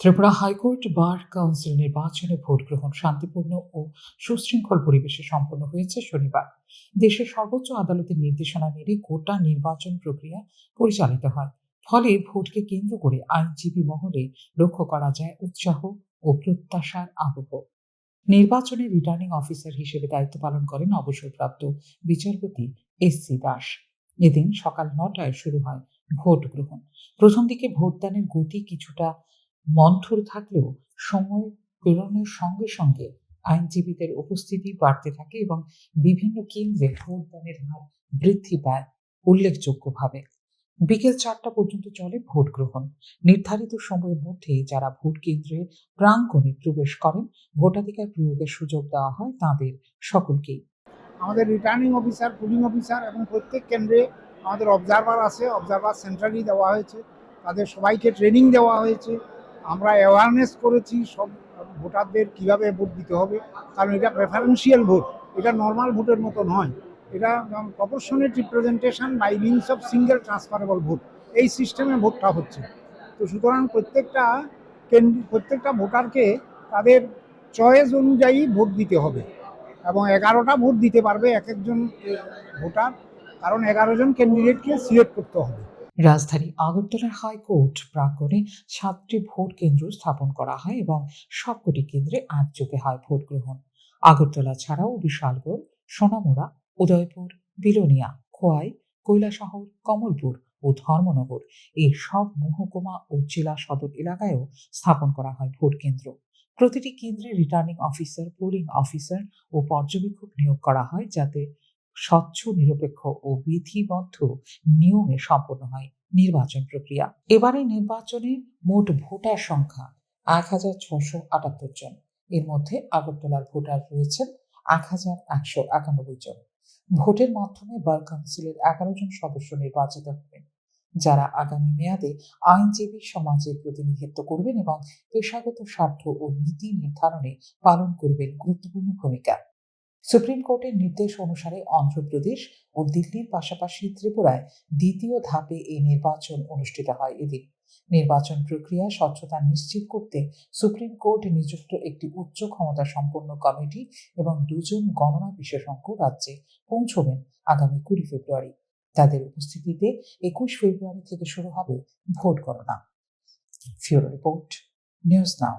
Tripura high court bar council নির্বাচনে vote গ্রহণ শান্তিপূর্ণ ও সুশৃঙ্খল পরিবেশে সম্পন্ন হয়েছে শনিবার। দেশের সর্বোচ্চ আদালতের নির্দেশনা মেনে গোটা নির্বাচন প্রক্রিয়া পরিচালিত হয়। ফলে ভোটকে কেন্দ্র করে আইনজীবী মহলে লক্ষ্য করা যায় উৎসাহ ও প্রত্যাশার আবহ। নির্বাচনে রিটার্নিং অফিসার হিসেবে দায়িত্ব পালন করেন অবসরপ্রাপ্ত বিচারপতি এস সি দাস। এদিন সকাল নটায় শুরু হয় ভোট গ্রহণ প্রথম দিকে ভোটদানের গতি কিছুটা মন্থর থাকলেও সময় পেরোনোর সঙ্গে সঙ্গে আইনজীবীদের উপস্থিতি বাড়তে থাকে এবং বিভিন্ন কেন্দ্রে ভোটদানের হার বৃদ্ধি পায় উল্লেখযোগ্যভাবে। বিকেল চারটা পর্যন্ত চলে ভোট গ্রহণ। নির্ধারিত সময়ের মধ্যে যারা ভোট কেন্দ্রের প্রাঙ্গণে প্রবেশ করেন, ভোটাধিকার প্রয়োগের সুযোগ দেওয়া হয় তাদের সকলকেই। আমাদের রিটার্নিং অফিসার পুলিং অফিসার এবং প্রত্যেক কেন্দ্রে আমাদের অবজারভার আছে অবজারভার সেন্ট্রালি দেওয়া হয়েছে। তাদের সবাইকে ট্রেনিং দেওয়া হয়েছে। আমরা অ্যাওয়ারনেস করেছি সব ভোটারদের কীভাবে ভোট দিতে হবে। কারণ এটা প্রেফারেন্সিয়াল ভোট এটা নর্মাল ভোটের মতো নয় এটা proportionate representation by means of single transferable vote এই সিস্টেমে ভোটটা হচ্ছে। তো সুতরাং প্রত্যেকটা প্রত্যেকটা ভোটারকে তাদের চয়েস অনুযায়ী ভোট দিতে হবে। এবং এগারোটা ভোট দিতে পারবে এক একজন ভোটার। কারণ এগারো জন ক্যান্ডিডেটকে সিলেক্ট করতে হবে। রাজধানী আগরতলার হাইকোর্ট প্রাঙ্গণে সাতটি ভোট কেন্দ্র স্থাপন করা হয় এবং সবকটি কেন্দ্রে একযোগে হয় ভোট গ্রহণ। আগরতলা ছাড়াও বিশালগড়, সোনামুড়া, উদয়পুর, বিলোনিয়া, খোয়াই, কৈলাসহর, কমলপুর ও ধর্মনগর এই সব মহকুমা ও জেলা সদর এলাকায়ও স্থাপন করা হয় ভোট কেন্দ্র। প্রতিটি কেন্দ্রে রিটার্নিং অফিসার পোলিং অফিসার ও পর্যবেক্ষক নিয়োগ করা হয় যাতে স্বচ্ছ, নিরপেক্ষ ও বিধিবদ্ধ নিয়মে সম্পন্ন হয় নির্বাচন প্রক্রিয়া। এবারে নির্বাচনে মোট ভোটার সংখ্যা এক হাজার ছশো আটাত্তর জন। এর মধ্যে আগরতলার ভোটার রয়েছেন এক হাজার একশো একানব্বই জন। ভোটের মাধ্যমে বার কাউন্সিলের এগারো জন সদস্য নির্বাচিত হবেন, যারা আগামী মেয়াদে আইনজীবী সমাজের প্রতিনিধিত্ব করবেন এবং পেশাগত স্বার্থ ও নীতি নির্ধারণে পালন করবেন গুরুত্বপূর্ণ ভূমিকা। সুপ্রিম কোর্টের নির্দেশ অনুসারে অন্ধ্রপ্রদেশ ও দিল্লির পাশাপাশি ত্রিপুরায় দ্বিতীয় ধাপে এই নির্বাচন অনুষ্ঠিত হয় এদিন। নির্বাচন প্রক্রিয়া স্বচ্ছতা নিশ্চিত করতে সুপ্রিম কোর্ট নিযুক্ত একটি উচ্চ ক্ষমতা সম্পন্ন কমিটি এবং দুজন গণনা বিশেষজ্ঞ রাজ্যে পৌঁছবেন আগামী কুড়ি ফেব্রুয়ারি। তাদের উপস্থিতিতে একুশ ফেব্রুয়ারি থেকে শুরু হবে ভোট গণনা। Report, news now.